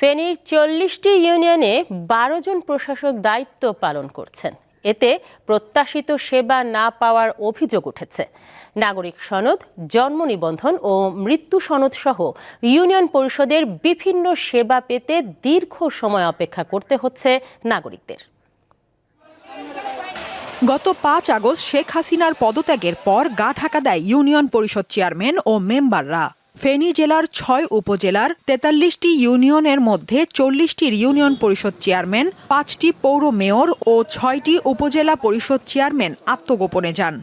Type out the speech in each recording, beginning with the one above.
ফেনীর চল্লিশটি ইউনিয়নে বারো জন প্রশাসক দায়িত্ব পালন করছেন। এতে প্রত্যাশিত সেবা না পাওয়ার অভিযোগ উঠেছে। নাগরিক সনদ, জন্ম নিবন্ধন ও মৃত্যু সনদ সহ ইউনিয়ন পরিষদের বিভিন্ন সেবা পেতে দীর্ঘ সময় অপেক্ষা করতে হচ্ছে নাগরিকদের। গত পাঁচ আগস্ট শেখ হাসিনার পদত্যাগের পর গা ঢাকা দেয় ইউনিয়ন পরিষদ চেয়ারম্যান ও মেম্বাররা। ফেনী জেলার ছয় উপজেলার তেতাল্লিশটি ইউনিয়নের মধ্যে চল্লিশটির ইউনিয়ন পরিষদ চেয়ারম্যান, পাঁচটি পৌর মেয়র ও ছয়টি উপজেলা পরিষদ চেয়ারম্যান আত্মগোপনে যান।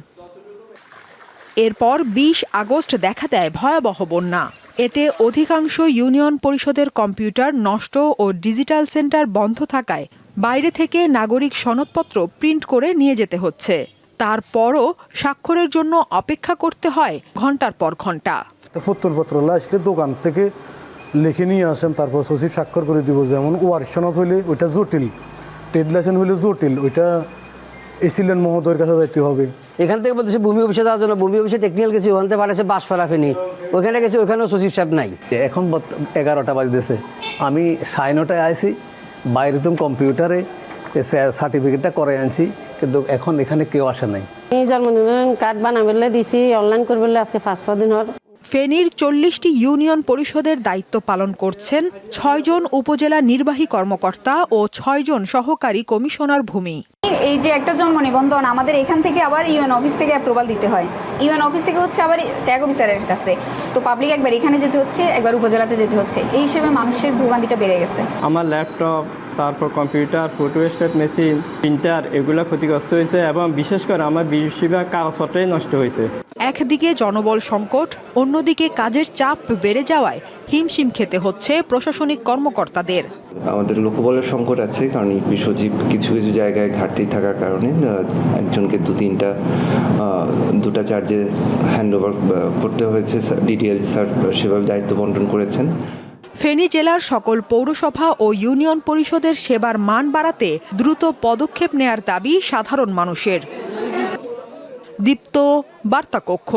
এরপর বিশ আগস্ট দেখা দেয় ভয়াবহ বন্যা। এতে অধিকাংশ ইউনিয়ন পরিষদের কম্পিউটার নষ্ট ও ডিজিটাল সেন্টার বন্ধ থাকায় বাইরে থেকে নাগরিক সনদপত্র প্রিন্ট করে নিয়ে যেতে হচ্ছে। তারপরও স্বাক্ষরের জন্য অপেক্ষা করতে হয় ঘণ্টার পর ঘণ্টা পত্রপত্র আসলে দোকান থেকে লিখে নিয়ে আসেন তারপর সচিব স্বাক্ষর করে দিব যেমন ওয়ার সনদ হইলে ওইটা জটিল ট্রেড লাইসেন্স হইলে জটিল ওইটা এসিলেন মহোদয়ের কাছে যাইতে হবে। এখান থেকে বলতেছে ভূমি অফিসে যাওয়ার জন্য ভূমি অফিসে টেকনিক্যাল গেছি ওখান থেকে পাঠাচ্ছে বাসপাড়া ফেনি। ওখানে গেছি ওখানেও সচিব সাহেব নাই। এখন এগারোটা বাজতেছে। আমি সাড়ে নটায় আইছি বাইরে তুমি কম্পিউটারে সার্টিফিকেটটা করে আনছি কিন্তু এখন এখানে কেউ আসে নাই। এই জন্মদিনের কার্ড বানাবেলে দিছি অনলাইন করবেলে আজকে পাঁচ ছ দিন হল। ফেনীর চল্লিশটি ইউনিয়ন পরিষদের দায়িত্ব পালন করছেন ছয়জন উপজেলা নির্বাহী কর্মকর্তা ও ছয়জন সহকারী কমিশনার ভূমি। এই যে একটা জন্ম নিবন্ধন আমাদের এখান থেকে আবার ইউএন অফিস থেকে অ্যাপ্রুভাল দিতে হয়। ইউএন অফিস থেকে হচ্ছে আবার ট্যাগ অফিসারের কাছে। তো পাবলিক একবার এখানে যেতে হচ্ছে একবার উপজেলাতে যেতে হচ্ছে। এই হিসেবে মানুষের ভোগান্তিটা বেড়ে গেছে। আমার ল্যাপটপ তারপর computer photo state machine printer এগুলো ক্ষতিগ্রস্ত হয়েছে এবং বিশেষ করে আমার বেশিরভাগ কাগজপত্রই নষ্ট হয়েছে। একদিকে জনবল সংকট অন্যদিকে কাজের চাপ বেড়ে যাওয়ায় হিমশিম খেতে হচ্ছে প্রশাসনিক কর্মকর্তাদের। আমাদের লোকবলের সংকট আছে কারণ ইপি সচিব কিছু কিছু জায়গায় ঘাটতি থাকার কারণে একজনকে দু তিনটা দুটা চার্জে হ্যান্ড ওভার করতে হয়েছে। ডিডিএল স্যার সেভাবে দায়িত্ব বন্টন করেছেন। ফেনী জেলার সকল পৌরসভা ও ইউনিয়ন পরিষদের সেবার মান বাড়াতে দ্রুত পদক্ষেপ নেয়ার দাবি সাধারণ মানুষের। দীপ্ত বার্তা কক্ষ